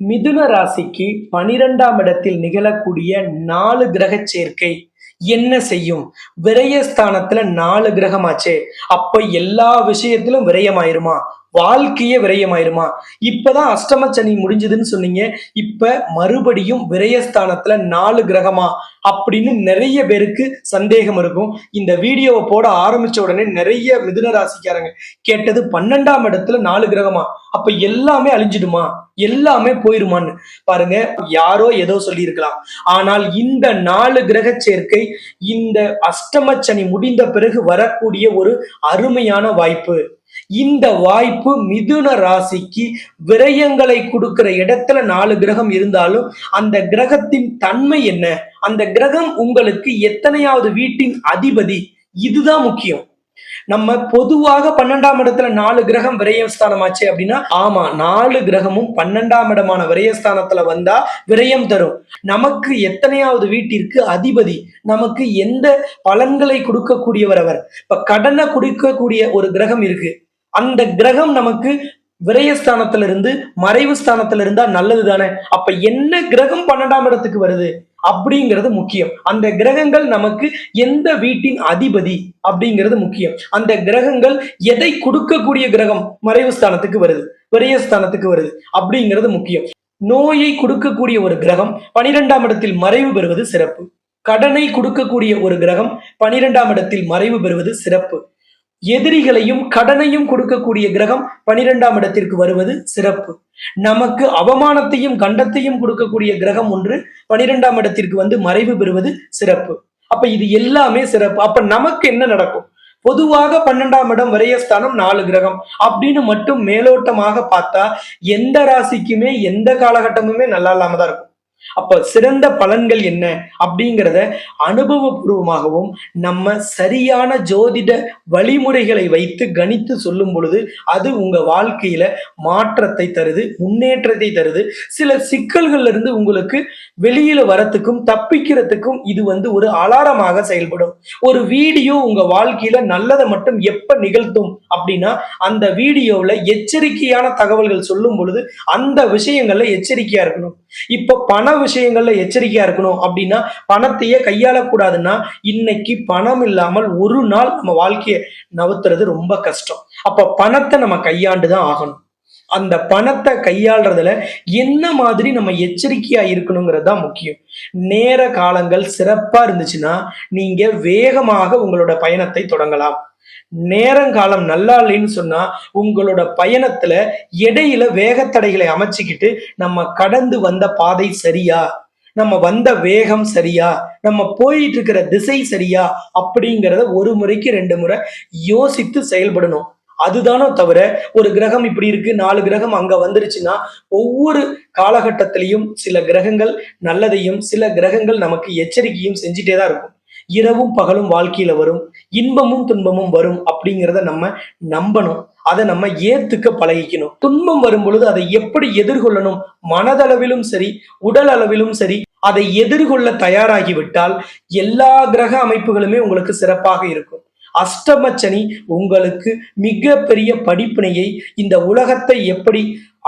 மிதுன ராசிக்கு பனிரெண்டாம் இடத்தில் நிகழக்கூடிய நாலு கிரக சேர்க்கை. என்ன செய்யும்? விரயஸ்தானத்துல நாலு கிரகமாச்சு. அப்ப எல்லா விஷயத்திலும் விரயமாயிருமா? வாழ்க்கையே விரயமாயிருமா? இப்பதான் அஷ்டம சனி முடிஞ்சதுன்னு சொன்னீங்க. இப்ப மறுபடியும் விரயஸ்தானத்துல நாலு கிரகமா அப்படின்னு நிறைய பேருக்கு சந்தேகம் இருக்கும். இந்த வீடியோவை போட ஆரம்பிச்ச உடனே நிறைய மிதுன ராசிக்காரங்க கேட்டது பன்னெண்டாம் இடத்துல நாலு கிரகமா. அப்ப எல்லாமே அழிஞ்சிடுமா? எல்லாமே போயிருமான்னு. பாருங்க யாரோ ஏதோ சொல்லியிருக்கலாம். ஆனால் இந்த நாலு கிரக சேர்க்கை இந்த அஷ்டம சனி முடிந்த பிறகு வரக்கூடிய ஒரு அருமையான வாய்ப்பு. இந்த வாய்ப்பு மிதுன ராசிக்கு விரயங்களை கொடுக்கிற இடத்துல நாலு கிரகம் இருந்தாலும் அந்த கிரகத்தின் தன்மை என்ன? அந்த கிரகம் உங்களுக்கு எத்தனையாவது வீட்டின் அதிபதி? இதுதான் முக்கியம். நம்ம பொதுவாக பன்னெண்டாம் இடத்துல நாலு கிரகம் விரயஸ்தானம் ஆச்சு அப்படின்னா ஆமா நாலு கிரகமும் பன்னெண்டாம் இடமான விரயஸ்தானத்துல வந்தா விரயம் தரும். நமக்கு எத்தனையாவது வீட்டிற்கு அதிபதி? நமக்கு எந்த பலன்களை கொடுக்கக்கூடியவர் அவர்? இப்ப கடனை கொடுக்கக்கூடிய ஒரு கிரகம் இருக்கு. அந்த கிரகம் நமக்கு விரயஸ்தானத்துல இருந்து மறைவு ஸ்தானத்துல இருந்தா நல்லது தானே அப்ப என்ன கிரகம் பன்னெண்டாம் இடத்துக்கு வருது? அப்படிங்கிறது முக்கியம். அந்த கிரகங்கள் நமக்கு எந்த வீட்டின் அதிபதி அப்படிங்கிறது முக்கியம். அந்த கிரகங்கள் எதை கொடுக்கக்கூடிய கிரகம்? மறைவு ஸ்தானத்துக்கு வருது. விரயஸ்தானத்துக்கு வருது. அப்படிங்கிறது முக்கியம். நோயை கொடுக்கக்கூடிய ஒரு கிரகம் பனிரெண்டாம் இடத்தில் மறைவு பெறுவது சிறப்பு. கடனை கொடுக்கக்கூடிய ஒரு கிரகம் பனிரெண்டாம் இடத்தில் மறைவு பெறுவது சிறப்பு. எதிரிகளையும் கடனையும் கொடுக்கக்கூடிய கிரகம் பனிரெண்டாம் இடத்திற்கு வருவது சிறப்பு. நமக்கு அவமானத்தையும் கண்டத்தையும் கொடுக்கக்கூடிய கிரகம் ஒன்று பனிரெண்டாம் இடத்திற்கு வந்து மறைவு பெறுவது சிறப்பு. அப்ப இது எல்லாமே சிறப்பு. அப்ப நமக்கு என்ன நடக்கும்? பொதுவாக பன்னெண்டாம் இடம் விரயஸ்தானம் நாலு கிரகம் அப்படின்னு மட்டும் மேலோட்டமாக பார்த்தா எந்த ராசிக்குமே எந்த காலகட்டமுமே நல்லா இல்லாம தான் இருக்கும். அப்ப சிறந்த பலன்கள் என்ன அப்படிங்கிறத அனுபவபூர்வமாகவும் நம்ம சரியான ஜோதிட வழிமுறைகளை வைத்து கணித்து சொல்லும் பொழுது அது உங்க வாழ்க்கையில மாற்றத்தை தருது முன்னேற்றத்தை தருது. சில சிக்கல்கள்ல இருந்து உங்களுக்கு வெளியில வரத்துக்கும் தப்பிக்கிறதுக்கும் இது வந்து ஒரு அலாரமாக செயல்படும். ஒரு வீடியோ உங்க வாழ்க்கையில நல்லதை மட்டும் எப்ப நிகழ்த்தும் அப்படின்னா அந்த வீடியோவில் எச்சரிக்கையான தகவல்கள் சொல்லும் பொழுது அந்த விஷயங்கள்ல எச்சரிக்கையா இருக்கணும். இப்ப பண விஷயங்கள்ல எச்சரிக்கையா இருக்கணும் அப்படின்னா பணத்தையே கையாளக்கூடாதுன்னா இன்னைக்கு பணம் இல்லாமல் ஒரு நாள் நம்ம வாழ்க்கையை நவுத்துறது ரொம்ப கஷ்டம். அப்ப பணத்தை நம்ம கையாண்டு தான் ஆகணும். அந்த பணத்தை கையாளுறதுல என்ன மாதிரி நம்ம எச்சரிக்கையா இருக்கணுங்கிறது தான் முக்கியம். நேர காலங்கள் சிறப்பா இருந்துச்சுன்னா நீங்க வேகமாக உங்களோட பயணத்தை தொடங்கலாம். நேரங்காலம் நல்லா இல்லைன்னு சொன்னா உங்களோட பயணத்துல இடையில வேகத்தடைகளை அமைச்சுக்கிட்டு நம்ம கடந்து வந்த பாதை சரியா? நம்ம வந்த வேகம் சரியா? நம்ம போயிட்டு இருக்கிற திசை சரியா? அப்படிங்கிறத ஒரு முறைக்கு ரெண்டு முறை யோசித்து செயல்படணும். அதுதானோ தவிர ஒரு கிரகம் இப்படி இருக்கு நாலு கிரகம் அங்க வந்துருச்சுன்னா ஒவ்வொரு காலகட்டத்திலையும் சில கிரகங்கள் நல்லதையும் சில கிரகங்கள் நமக்கு எச்சரிக்கையும் செஞ்சுட்டே தான் இருக்கும். இரவும் பகலும் வாழ்க்கையில வரும். இன்பமும் துன்பமும் வரும் அப்படிங்கிறத நம்ம நம்பணும். அதை நம்ம ஏத்துக்க பழகிக்கணும். துன்பம் வரும் பொழுது அதை எப்படி எதிர்கொள்ளணும்? மனதளவிலும் சரி உடல் அளவிலும் சரி அதை எதிர்கொள்ள தயாராகிவிட்டால் எல்லா கிரக அமைப்புகளுமே உங்களுக்கு சிறப்பாக இருக்கும். அஷ்டமச்சனி உங்களுக்கு மிக பெரிய படிப்பினையை இந்த உலகத்தை எப்படி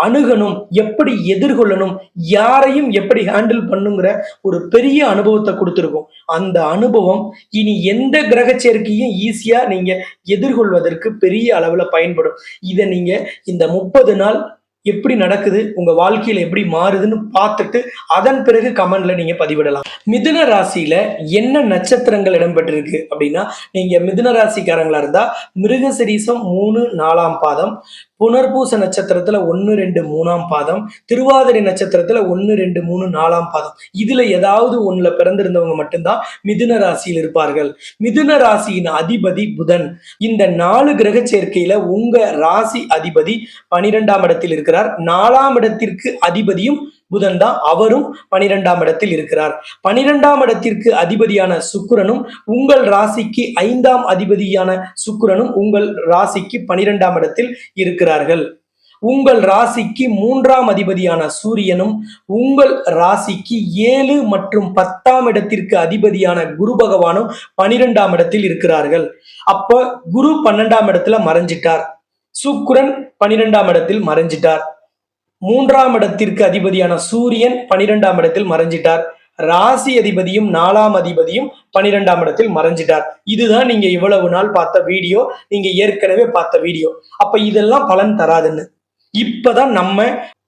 அணுகணும் எப்படி எதிர்கொள்ளணும் யாரையும் எப்படி ஹேண்டில் பண்ணுங்கிற ஒரு பெரிய அனுபவத்தை கொடுத்துருக்கும். அந்த அனுபவம் இனி எந்த கிரக சேர்க்கையும் ஈஸியாக நீங்கள் எதிர்கொள்வதற்கு பெரிய அளவில் பயன்படும். இதை நீங்கள் இந்த முப்பது நாள் எப்படி நடக்குது உங்க வாழ்க்கையில எப்படி மாறுதுன்னு பார்த்துட்டு அதன் பிறகு கமெண்ட்ல நீங்க பதிவிடலாம். மிதுன ராசியில என்ன நட்சத்திரங்கள் இடம்பெற்றிருக்கு அப்படின்னா நீங்க மிதுன ராசிக்காரங்களா இருந்தா மிருகசிரீசம் மூணு நாலாம் பாதம் புனர்பூச நட்சத்திரத்துல ஒன்னு ரெண்டு மூணாம் பாதம் திருவாதிரை நட்சத்திரத்துல ஒன்னு ரெண்டு மூணு நாலாம் பாதம். இதுல ஏதாவது ஒண்ணுல பிறந்திருந்தவங்க மட்டும்தான் மிதுன ராசியில் இருப்பார்கள். மிதுன ராசியின் அதிபதி புதன். இந்த நாலு கிரக சேர்க்கையில உங்க ராசி அதிபதி பனிரெண்டாம் இடத்தில் இருக்கிறார். நாலாம் இடத்திற்கு அதிபதியும் புதன் தான் அவரும் பனிரெண்டாம் இடத்தில் இருக்கிறார். பனிரெண்டாம் இடத்திற்கு அதிபதியான சுக்கிரனும் உங்கள் ராசிக்கு ஐந்தாம் அதிபதியான சுக்கிரனும் உங்கள் ராசிக்கு பனிரெண்டாம் இடத்தில் இருக்கிறார்கள். உங்கள் ராசிக்கு மூன்றாம் அதிபதியான சூரியனும் உங்கள் ராசிக்கு ஏழு மற்றும் பத்தாம் இடத்திற்கு அதிபதியான குரு பகவானும் பனிரெண்டாம் இடத்தில் இருக்கிறார்கள். அப்ப குரு பன்னெண்டாம் இடத்துல மறைஞ்சிட்டார். சுக்குரன் பனிரெண்டாம் இடத்தில் மறைஞ்சிட்டார். மூன்றாம் இடத்திற்கு அதிபதியான சூரியன் பனிரெண்டாம் இடத்தில் மறைஞ்சிட்டார். ராசி அதிபதியும் நாலாம் அதிபதியும் பனிரெண்டாம் இடத்தில் மறைஞ்சிட்டார். இதுதான் நீங்க இவ்வளவு நாள் பார்த்த வீடியோ நீங்க ஏற்கனவே பார்த்த வீடியோ. அப்ப இதெல்லாம் பலன் தராதுன்னு. இப்பதான் நம்ம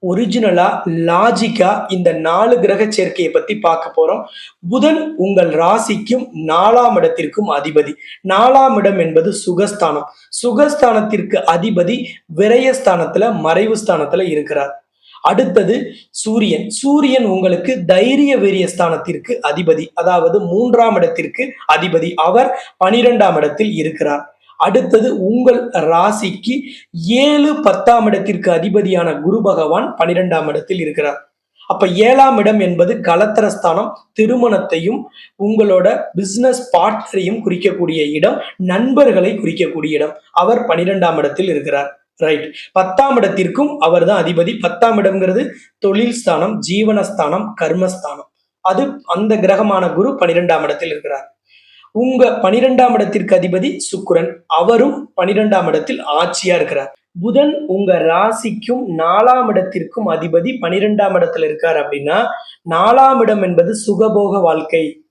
ஒரிஜினலா லாஜிக்கா இந்த நாலு கிரக சேர்க்கையை பத்தி பார்க்க போறோம். புதன் உங்கள் ராசிக்கும் நாலாம் இடத்திற்கும் அதிபதி. நாலாம் இடம் என்பது சுகஸ்தானம். சுகஸ்தானத்திற்கு அதிபதி விரயஸ்தானத்துல மறைவு ஸ்தானத்துல இருக்கிறார். அடுத்தது சூரியன். சூரியன் உங்களுக்கு தைரிய வீரிய ஸ்தானத்திற்கு அதிபதி அதாவது மூன்றாம் இடத்திற்கு அதிபதி. அவர் பனிரெண்டாம் இடத்தில் இருக்கிறார். அடுத்தது உங்கள் ராசிக்கு ஏழு பத்தாம் இடத்திற்கு அதிபதியான குரு பகவான் பனிரெண்டாம் இடத்தில் இருக்கிறார். அப்ப ஏழாம் இடம் என்பது கலத்தரஸ்தானம் திருமணத்தையும் உங்களோட பிசினஸ் பார்ட்னரையும் குறிக்கக்கூடிய இடம் நண்பர்களை குறிக்கக்கூடிய இடம். அவர் பனிரெண்டாம் இடத்தில் இருக்கிறார். ரைட் பத்தாம் இடத்திற்கும் அவர் தான் அதிபதி. பத்தாம் இடம்ங்கிறது தொழில் ஸ்தானம் ஜீவனஸ்தானம் கர்மஸ்தானம். அது அந்த கிரகமான குரு பனிரெண்டாம் இடத்தில் இருக்கிறார். உங்க பனிரெண்டாம் இடத்திற்கு அதிபதி சுக்குரன். அவரும் பனிரெண்டாம் இடத்தில் ஆட்சியா இருக்கிறார். புதன் உங்க ராசிக்கும் நாலாம் இடத்திற்கும் அதிபதி பனிரெண்டாம் இடத்துல இருக்கார் அப்படின்னா நாலாம் இடம் என்பது சுகபோக வாழ்க்கை.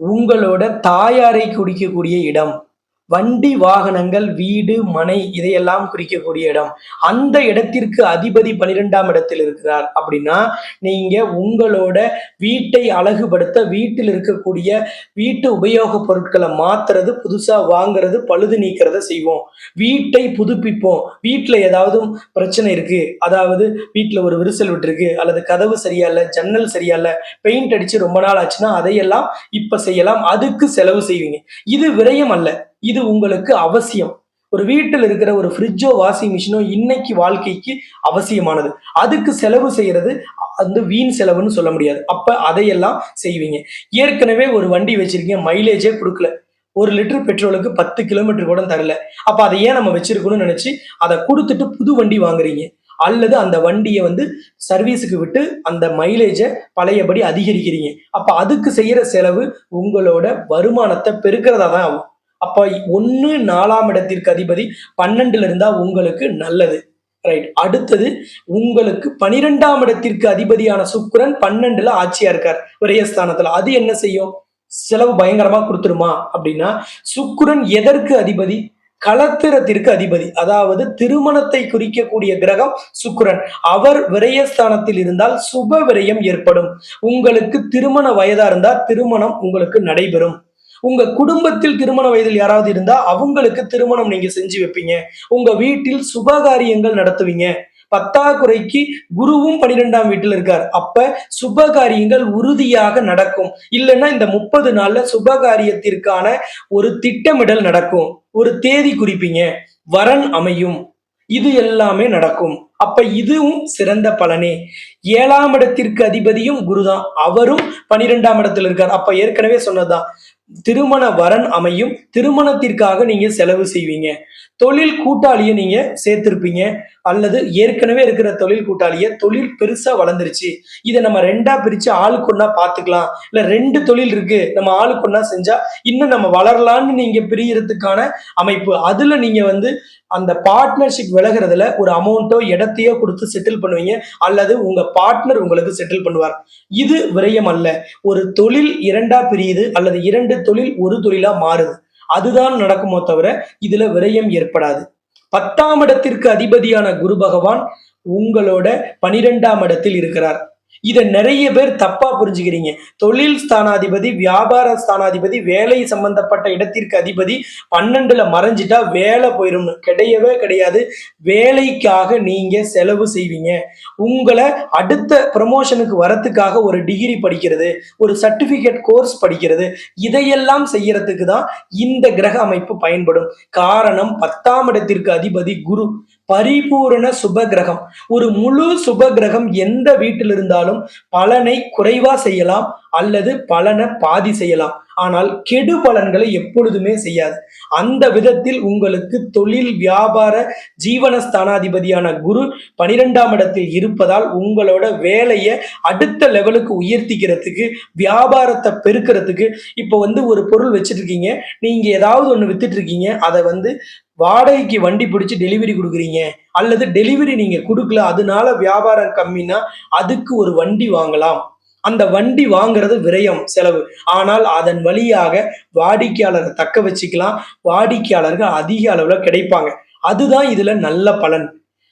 உங்களோட தாயாரை குடிக்கக்கூடிய இடம். வண்டி வாகனங்கள் வீடு மனை இதையெல்லாம் குறிக்கக்கூடிய இடம். அந்த இடத்திற்கு அதிபதி பனிரெண்டாம் இடத்தில் இருக்கிறார். அப்படின்னா நீங்க உங்களோட வீட்டை அழகுபடுத்த வீட்டில் இருக்கக்கூடிய வீட்டு உபயோக பொருட்களை மாத்துறது புதுசா வாங்குறது பழுது நீக்கிறத செய்வோம். வீட்டை புதுப்பிப்போம். வீட்டில் ஏதாவது பிரச்சனை இருக்கு. அதாவது வீட்டில் ஒரு விரிசல் விட்டுருக்கு அல்லது கதவு சரியா இல்லை ஜன்னல் சரியா இல்லை பெயிண்ட் அடிச்சு ரொம்ப நாள் ஆச்சுன்னா அதையெல்லாம் இப்ப செய்யலாம். அதுக்கு செலவு செய்வீங்க. இது விரயம் அல்ல. இது உங்களுக்கு அவசியம். ஒரு வீட்டில் இருக்கிற ஒரு ஃப்ரிட்ஜோ வாஷிங் மிஷினோ இன்னைக்கு வாழ்க்கைக்கு அவசியமானது. அதுக்கு செலவு செய்யறது வந்து வீண் செலவுன்னு சொல்ல முடியாது. அப்ப அதையெல்லாம் செய்வீங்க. ஏற்கனவே ஒரு வண்டி வச்சிருக்கீங்க மைலேஜே கொடுக்கல. ஒரு லிட்டர் பெட்ரோலுக்கு பத்து கிலோமீட்டர் கூட தரல. அப்ப அதை ஏன் நம்ம வச்சிருக்கணும்னு நினைச்சு அதை கொடுத்துட்டு புது வண்டி வாங்குறீங்க. அல்லது அந்த வண்டியை வந்து சர்வீஸுக்கு விட்டு அந்த மைலேஜை பழையபடி அதிகரிக்கிறீங்க. அப்ப அதுக்கு செய்யற செலவு உங்களோட வருமானத்தை பெருக்கிறதா தான் ஆகும். அப்ப ஒன்னு நாலாம் இடத்திற்கு அதிபதி பன்னெண்டுல இருந்தா உங்களுக்கு நல்லது. ரைட் அடுத்தது உங்களுக்கு பனிரெண்டாம் இடத்திற்கு அதிபதியான சுக்கரன் பன்னெண்டுல ஆட்சியா இருக்கார். விரயஸ்தானத்துல. அது என்ன செய்யும்? செலவு பயங்கரமா கொடுத்துருமா? அப்படின்னா சுக்குரன் எதற்கு அதிபதி? கலத்திரத்திற்கு அதிபதி. அதாவது திருமணத்தை குறிக்கக்கூடிய கிரகம் சுக்குரன். அவர் விரயஸ்தானத்தில் இருந்தால் சுப விரயம் ஏற்படும். உங்களுக்கு திருமண வயதா இருந்தா திருமணம் உங்களுக்கு நடைபெறும். உங்க குடும்பத்தில் திருமண வயதில் யாராவது இருந்தா அவங்களுக்கு திருமணம் நீங்க செஞ்சு வைப்பீங்க. உங்க வீட்டில் சுபகாரியங்கள் நடத்துவீங்க. பத்தாக்குறைக்கு குருவும் பனிரெண்டாம் வீட்டில் இருக்கார். அப்ப சுபகாரியங்கள் உறுதியாக நடக்கும். இல்லைன்னா இந்த முப்பது நாள்ல சுபகாரியத்திற்கான ஒரு திட்டமிடல் நடக்கும். ஒரு தேதி குறிப்பீங்க. வரன் அமையும். இது எல்லாமே நடக்கும். அப்ப இதுவும் சிறந்த பலனே. ஏழாம் இடத்திற்கு அதிபதியும் குருதான். அவரும் பனிரெண்டாம் இடத்துல இருக்கார். அப்ப ஏற்கனவே சொன்னதுதான். திருமண வரன் அமையும். திருமணத்திற்காக நீங்க செலவு செய்வீங்க. தொழில் கூட்டாளியை நீங்க சேர்த்திருப்பீங்க. அல்லது ஏற்கனவே இருக்கிற தொழில் கூட்டாளிய தொழில் பெருசா வளர்ந்துருச்சு. இதை நம்ம ரெண்டா பிரிச்சு ஆளுக்கு ஒண்ணா பாத்துக்கலாம் இல்ல ரெண்டு தொழில் இருக்கு. நம்ம ஆளுக்கு ஒண்ணா செஞ்சா இன்னும் நம்ம வளரலாம்னு நீங்க பிரியறதுக்கான அமைப்பு. அதுல நீங்க வந்து அந்த பார்ட்னர்ஷிப் விலகிறதுல ஒரு அமௌண்ட்டோ இடத்தையோ கொடுத்து செட்டில் பண்ணுவீங்க. அல்லது உங்க பார்ட்னர் உங்களுக்கு செட்டில் பண்ணுவார். இது விரயம் அல்ல. ஒரு தொழில் இரண்டா பிரியுது அல்லது இரண்டு தொழில் ஒரு தொழிலா மாறுது. அதுதான் நடக்குமோ தவிர இதுல விரயம் ஏற்படாது. பத்தாம் இடத்திற்கு அதிபதியான குரு பகவான் உங்களோட பனிரெண்டாம் இடத்தில் இருக்கிறார். இதை நிறைய பேர் தப்பா புரிஞ்சுக்கிறீங்க. தொழில் ஸ்தானாதிபதி வியாபார ஸ்தானாதிபதி வேலை சம்பந்தப்பட்ட இடத்திற்கு அதிபதி பன்னெண்டுல மறைஞ்சிட்டா வேலை போயிடும் கிடையவே கிடையாது. வேலைக்காக நீங்க செலவு செய்வீங்க. உங்களை அடுத்த ப்ரமோஷனுக்கு வரத்துக்காக ஒரு டிகிரி படிக்கிறது ஒரு சர்டிபிகேட் கோர்ஸ் படிக்கிறது இதையெல்லாம் செய்யறதுக்கு தான் இந்த கிரக அமைப்பு பயன்படும். காரணம் பத்தாம் இடத்திற்கு அதிபதி குரு. பரிபூரண சுப கிரகம் ஒரு முழு சுப கிரகம் எந்த வீட்டில் இருந்தாலும் பலனை குறைவா செய்யலாம் அல்லது பலனை பாதி செய்யலாம். ஆனால் கெடு பலன்களை எப்பொழுதுமே செய்யாது. அந்த விதத்தில் உங்களுக்கு தொழில் வியாபார ஜீவன ஸ்தானாதிபதியான குரு பனிரெண்டாம் இடத்தில் இருப்பதால் உங்களோட வேலையை அடுத்த லெவலுக்கு உயர்த்திக்கிறதுக்கு வியாபாரத்தை பெருக்கிறதுக்கு இப்போ வந்து ஒரு பொருள் வச்சுட்டு இருக்கீங்க நீங்க ஏதாவது ஒன்று வித்துட்டு இருக்கீங்க அதை வந்து வாடகைக்கு வண்டி பிடிச்சி டெலிவரி கொடுக்குறீங்க அல்லது டெலிவரி நீங்க கொடுக்கல அதனால வியாபாரம் கம்மினா அதுக்கு ஒரு வண்டி வாங்கலாம். அந்த வண்டி வாங்குறது விரயம் செலவு. ஆனால் அதன் வழியாக வாடிக்கையாளரை தக்க வச்சுக்கலாம். வாடிக்கையாளர்கள் அதிக அளவில் கிடைப்பாங்க. அதுதான் இதுல நல்ல பலன்.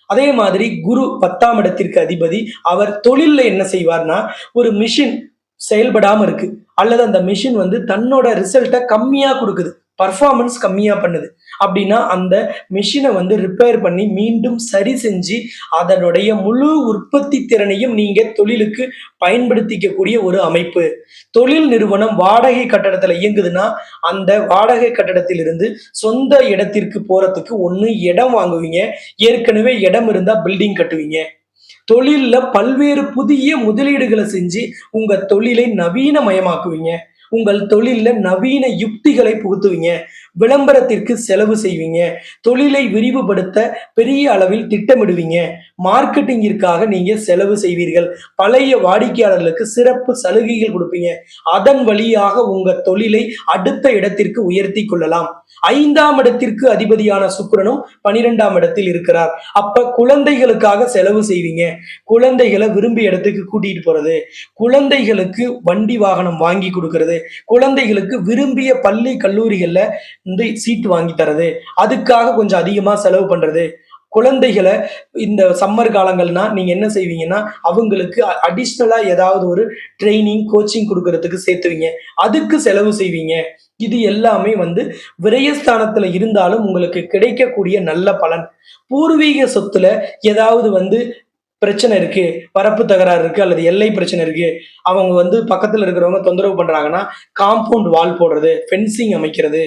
அதே மாதிரி குரு பத்தாம் இடத்திற்கு அதிபதி அவர் தொழிலில் என்ன செய்வார்னா ஒரு மிஷின் செயல்படாம இருக்கு. அல்லது அந்த மிஷின் வந்து தன்னோட ரிசல்ட்டை கம்மியா கொடுக்குது. பர்ஃபார்மன்ஸ் கம்மியாக பண்ணுது. அப்படின்னா அந்த மிஷினை வந்து ரிப்பேர் பண்ணி மீண்டும் சரி செஞ்சு அதனுடைய முழு உற்பத்தி திறனையும் நீங்கள் தொழிலுக்கு பயன்படுத்திக்கக்கூடிய ஒரு அமைப்பு. தொழில் நிறுவனம் வாடகை கட்டடத்தில் இயங்குதுன்னா அந்த வாடகை கட்டடத்திலிருந்து சொந்த இடத்திற்கு போகிறதுக்கு ஒன்று இடம் வாங்குவீங்க. ஏற்கனவே இடம் இருந்தால் பில்டிங் கட்டுவீங்க. தொழிலில் பல்வேறு புதிய முதலீடுகளை செஞ்சு உங்கள் தொழிலை நவீனமயமாக்குவீங்க. உங்கள் தொழிலில் நவீன யுக்திகளை புகுத்துவீங்க. விளம்பரத்திற்கு செலவு செய்வீங்க. தொழிலை விரிவுபடுத்த பெரிய அளவில் திட்டமிடுவீங்க. மார்க்கெட்டிங்கிற்காக நீங்கள் செலவு செய்வீர்கள். பழைய வாடிக்கையாளர்களுக்கு சிறப்பு சலுகைகள் கொடுப்பீங்க. அதன் வழியாக உங்கள் தொழிலை அடுத்த இடத்திற்கு உயர்த்தி கொள்ளலாம். ஐந்தாம் இடத்திற்கு அதிபதியான சுக்கரனும் பனிரெண்டாம் இடத்தில் இருக்கிறார். அப்ப குழந்தைகளுக்காக செலவு செய்வீங்க. குழந்தைகளை விரும்பிய இடத்துக்கு கூட்டிட்டு போறது. குழந்தைகளுக்கு வண்டி வாகனம் வாங்கி கொடுக்கறது. குழந்தைகளுக்கு விரும்பிய பள்ளி கல்லூரிகளில் இந்த சீட் வாங்கி தரது. அதுக்காக கொஞ்சம் அதிகமாக செலவு பண்ணுறது குழந்தைகளை இந்த சம்மர் காலங்கள்னா நீங்க என்ன செய்வீங்கன்னா அவங்களுக்கு அடிஷ்னலா ஏதாவது ஒரு ட்ரைனிங் கோச்சிங் கொடுக்கறதுக்கு சேர்த்துவீங்க. அதுக்கு செலவு செய்வீங்க. இது எல்லாமே வந்து விரயஸ்தானத்துல இருந்தாலும் உங்களுக்கு கிடைக்கக்கூடிய நல்ல பலன். பூர்வீக சொத்துல ஏதாவது வந்து பிரச்சனை இருக்கு வரப்பு தகராறு இருக்கு அல்லது எல்லை பிரச்சனை இருக்கு அவங்க வந்து பக்கத்துல இருக்கிறவங்க தொந்தரவு பண்றாங்கன்னா காம்பவுண்ட் வால் போடுறது ஃபென்சிங் அமைக்கிறது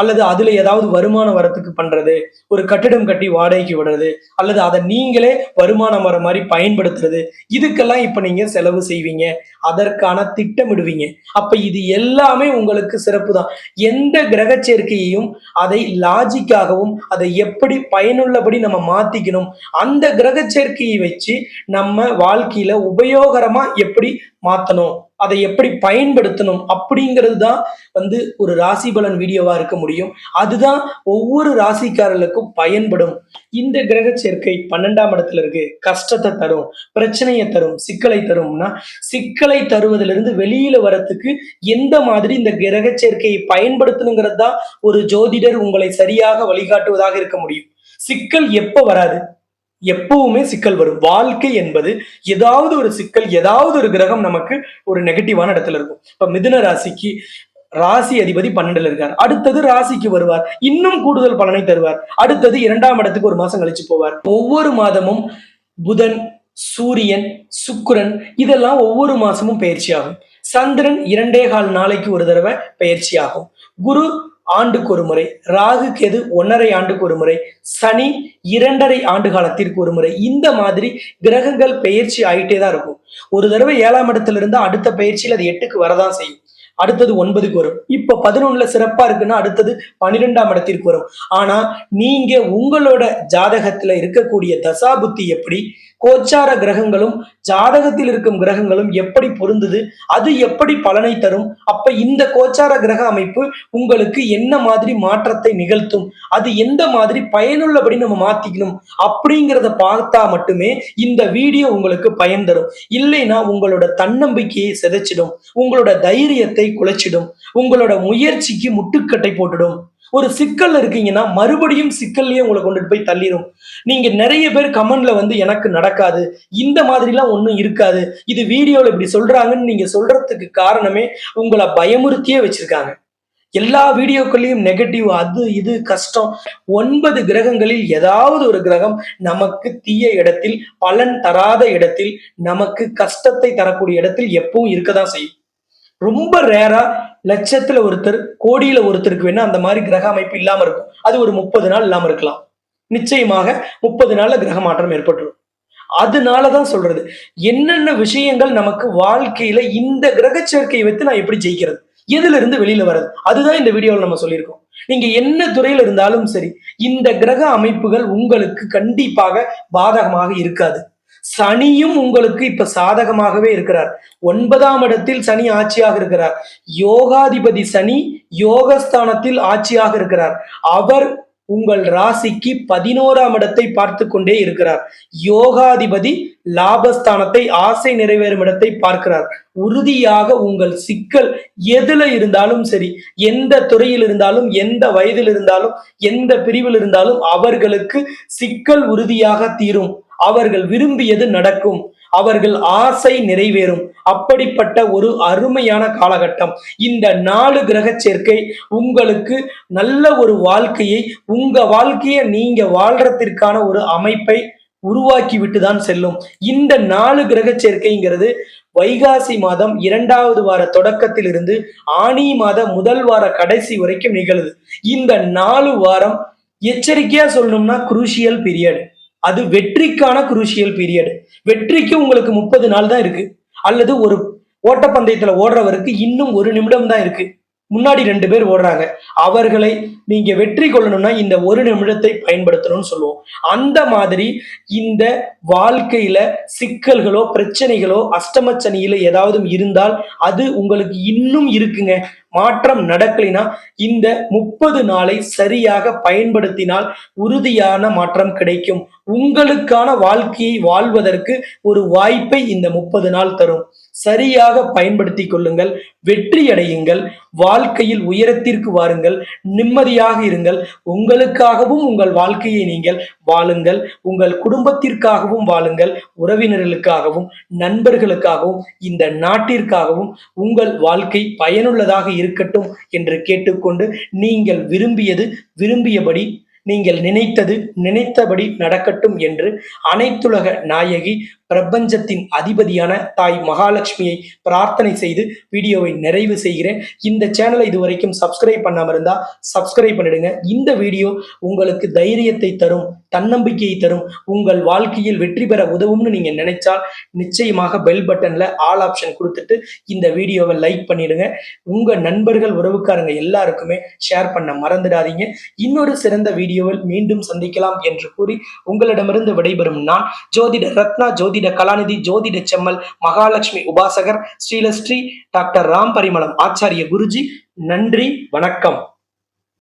அல்லது அதுல ஏதாவது வருமானம் வரத்துக்கு பண்றது ஒரு கட்டிடம் கட்டி வாடகைக்கு விடுறது அல்லது அதை நீங்களே வருமானம் வர மாதிரி பயன்படுத்துறது இதுக்கெல்லாம் இப்ப நீங்க செலவு செய்வீங்க. அதற்கான திட்டமிடுவீங்க. அப்ப இது எல்லாமே உங்களுக்கு சிறப்பு தான் எந்த கிரக சேர்க்கையையும் அதை லாஜிக்காகவும் அதை எப்படி பயனுள்ளபடி நம்ம மாத்திக்கணும் அந்த கிரக சேர்க்கையை வச்சு நம்ம வாழ்க்கையில உபயோகரமா எப்படி மாத்தணும்? அதை எப்படி பயன்படுத்தணும் அப்படிங்கிறது தான் வந்து ஒரு ராசி பலன் வீடியோவா இருக்க முடியும். அதுதான் ஒவ்வொரு ராசிக்காரர்களுக்கும் பயன்படும். இந்த கிரக சேர்க்கை பன்னெண்டாம் இடத்துல இருக்கு. கஷ்டத்தை தரும் பிரச்சனையை தரும் சிக்கலை தரும்னா சிக்கலை தருவதிலிருந்து வெளியில வரத்துக்கு எந்த மாதிரி இந்த கிரக சேர்க்கையை பயன்படுத்தணுங்கிறது தான் ஒரு ஜோதிடர் உங்களை சரியாக வழிகாட்டுவதாக இருக்க முடியும். சிக்கல் எப்ப வராது? எப்பவுமே சிக்கல் வரும். வாழ்க்கை என்பது ஏதாவது ஒரு சிக்கல் ஏதாவது ஒரு கிரகம் நமக்கு ஒரு நெகட்டிவான இடத்துல இருக்கும். இப்ப மிதுன ராசிக்கு ராசி அதிபதி பன்னெண்டுல இருக்கார். அடுத்தது ராசிக்கு வருவார். இன்னும் கூடுதல் பலனை தருவார். அடுத்தது இரண்டாம் இடத்துக்கு ஒரு மாசம் கழிச்சு போவார். ஒவ்வொரு மாதமும் புதன் சூரியன் சுக்கிரன் இதெல்லாம் ஒவ்வொரு மாசமும் பயிற்சி ஆகும். சந்திரன் இரண்டே கால் நாளைக்கு ஒரு தடவை பயிற்சி ஆகும். குரு ஆண்டுக்கு ஒரு முறை ராகு கேது ஒன்னரை ஆண்டுக்கு ஒரு முறை சனி இரண்டரை ஆண்டு காலத்திற்கு ஒரு முறை இந்த மாதிரி கிரகங்கள் பெயர்ச்சி ஆயிட்டே தான் இருக்கும். ஒரு தடவை ஏழாம் இடத்துல இருந்து அடுத்த பயிற்சியில் அது எட்டுக்கு வரதான் செய்யும். அடுத்தது ஒன்பதுக்கு வரும். இப்ப பதினொன்னுல சிறப்பா இருக்குன்னா அடுத்தது பன்னிரெண்டாம் இடத்திற்கு வரும். ஆனா நீங்க உங்களோட ஜாதகத்துல இருக்கக்கூடிய தசாபுத்தி எப்படி? கோச்சார கிரகங்களும் ஜாதகத்தில் இருக்கும் கிரகங்களும் எப்படி பொருந்தது அது எப்படி பலனை தரும்? அப்ப இந்த கோச்சார கிரக அமைப்பு உங்களுக்கு என்ன மாதிரி மாற்றத்தை நிகழ்த்தும்? அது எந்த மாதிரி பயனுள்ளபடி நம்ம மாத்திக்கணும்? அப்படிங்கிறத பார்த்தா மட்டுமே இந்த வீடியோ உங்களுக்கு பயன் தரும். இல்லைன்னா உங்களோட தன்னம்பிக்கையை சிதைச்சிடும். உங்களோட தைரியத்தை குலைச்சிடும். உங்களோட முயற்சிக்கு முட்டுக்கட்டை போட்டுடும். ஒரு சிக்கல் இருக்கீங்கன்னா மறுபடியும் சிக்கல்லையே உங்களை கொண்டுட்டு போய் தள்ளிடும் நீங்க நிறைய பேர் கமெண்ட்ல வந்து எனக்கு நடக்காது. இந்த மாதிரிலாம் ஒன்றும் இருக்காது. இது வீடியோல இப்படி சொல்றாங்கன்னு நீங்க சொல்றதுக்கு காரணமே உங்களை பயமுறுத்தியே வச்சிருக்காங்க. எல்லா வீடியோக்கள்லயும் நெகட்டிவ் அது இது கஷ்டம். ஒன்பது கிரகங்களில் ஏதாவது ஒரு கிரகம் நமக்கு தீய இடத்தில் பலன் தராத இடத்தில் நமக்கு கஷ்டத்தை தரக்கூடிய இடத்தில் எப்பவும் இருக்கதான் செய்யும். ரொம்ப ரேரா லட்சத்துல ஒருத்தர் கோடியில ஒருத்தருக்கு வேணா அந்த மாதிரி கிரக அமைப்பு இல்லாம இருக்கும். அது ஒரு முப்பது நாள் இல்லாம இருக்கலாம். நிச்சயமாக முப்பது நாள்ல கிரக மாற்றம் ஏற்பட்டுரும். அதனாலதான் சொல்றது என்னென்ன விஷயங்கள் நமக்கு வாழ்க்கையில இந்த கிரக சேர்க்கையை வைத்து நான் எப்படி ஜெயிக்கிறது? எதுல இருந்து வெளியில வர்றது? அதுதான் இந்த வீடியோவில் நம்ம சொல்லியிருக்கோம். நீங்க என்ன துறையில இருந்தாலும் சரி இந்த கிரக அமைப்புகள் உங்களுக்கு கண்டிப்பாக பாதகமாக இருக்காது. சனியும் உங்களுக்கு இப்ப சாதகமாகவே இருக்கிறார். ஒன்பதாம் இடத்தில் சனி ஆட்சியாக இருக்கிறார். யோகாதிபதி சனி யோகஸ்தானத்தில் ஆட்சியாக இருக்கிறார். அவர் உங்கள் ராசிக்கு பதினோராம் இடத்தை பார்த்து கொண்டே இருக்கிறார். யோகாதிபதி லாபஸ்தானத்தை ஆசை நிறைவேறும் இடத்தை பார்க்கிறார். உறுதியாக உங்கள் சிக்கல் எதுல இருந்தாலும் சரி எந்த துறையில் இருந்தாலும் எந்த வயதில் இருந்தாலும் எந்த பிரிவில் இருந்தாலும் அவர்களுக்கு சிக்கல் உறுதியாக தீரும். அவர்கள் விரும்பியது நடக்கும். அவர்கள் ஆசை நிறைவேறும். அப்படிப்பட்ட ஒரு அருமையான காலகட்டம். இந்த நாலு கிரக சேர்க்கை உங்களுக்கு நல்ல ஒரு வாழ்க்கையை உங்க வாழ்க்கையை நீங்க வாழ்றதற்கான ஒரு அமைப்பை உருவாக்கி விட்டு தான் செல்லும். இந்த நாலு கிரக சேர்க்கைங்கிறது வைகாசி மாதம் இரண்டாவது வார தொடக்கத்தில் இருந்து ஆனி மாத முதல் வார கடைசி வரைக்கும் நிகழுது. இந்த நாலு வாரம் எச்சரிக்கையா சொல்லணும்னா குரூஷியல் பீரியட் அது வெற்றிக்கான குரூஷியல் பீரியட் வெற்றிக்கு உங்களுக்கு முப்பது நாள் தான் இருக்கு. அல்லது ஒரு ஓட்டப்பந்தயத்துல ஓடுறவருக்கு இன்னும் ஒரு நிமிடம் தான் இருக்கு. முன்னாடி ரெண்டு பேர் ஓடுறாங்க. அவர்களை நீங்க வெற்றி கொள்ளணும்னா இந்த ஒரு நிமிடத்தை பயன்படுத்தணும்னு சொல்லுவோம். அந்த மாதிரி இந்த வாழ்க்கையில சிக்கல்களோ பிரச்சனைகளோ அஷ்டமச்சனியில ஏதாவது இருந்தால் அது உங்களுக்கு இன்னும் இருக்குங்க. மாற்றம் நடக்கலைன்னா இந்த முப்பது நாளை சரியாக பயன்படுத்தினால் உறுதியான மாற்றம் கிடைக்கும். உங்களுக்கான வாழ்க்கையை வாழ்வதற்கு ஒரு வாய்ப்பை இந்த முப்பது நாள் தரும். சரியாக பயன்படுத்தி கொள்ளுங்கள் வெற்றி அடையுங்கள் வாழ்க்கையில் உயரத்திற்கு வாருங்கள் நிம்மதியாக இருங்கள் உங்களுக்காகவும் உங்கள் வாழ்க்கையை நீங்கள் வாழுங்கள் உங்கள் குடும்பத்திற்காகவும் வாழுங்கள் உறவினர்களுக்காகவும் நண்பர்களுக்காகவும் இந்த நாட்டிற்காகவும் உங்கள் வாழ்க்கை பயனுள்ளதாக இருக்கட்டும் என்று கேட்டுக்கொண்டு நீங்கள் விரும்பியது விரும்பியபடி நீங்கள் நினைத்தது நினைத்தபடி நடக்கட்டும் என்று அனைத்துலக நாயகி பிரபஞ்சத்தின் அதிபதியான தாய் மகாலட்சுமியை பிரார்த்தனை செய்து வீடியோவை நிறைவு செய்கிறேன். இந்த சேனலை இதுவரைக்கும் சப்ஸ்கிரைப் பண்ணாம இருந்தா சப்ஸ்கிரைப் பண்ணிடுங்க. இந்த வீடியோ உங்களுக்கு தைரியத்தை தரும் தன்னம்பிக்கையை தரும் உங்கள் வாழ்க்கையில் வெற்றி பெற உதவும்னு நீங்க நினைச்சால் நிச்சயமாக பெல் பட்டன்ல ஆல் ஆப்ஷன் கொடுத்துட்டு இந்த வீடியோவை லைக் பண்ணிடுங்க. உங்க நண்பர்கள் உறவுக்காரங்க எல்லாருக்குமே ஷேர் பண்ண மறந்துடாதீங்க. இன்னொரு சிறந்த வீடியோவில் மீண்டும் சந்திக்கலாம் என்று கூறி உங்களிடமிருந்து விடைபெறும் நான் ஜோதிட ரத்னா ஜோதி ஜோதிட கலாநிதி ஜோதிட செம்மல் மகாலட்சுமி உபாசகர் ஸ்ரீலஸ்ரீ டாக்டர் ராம் பரிமளம் ஆச்சாரிய குருஜி. நன்றி வணக்கம்.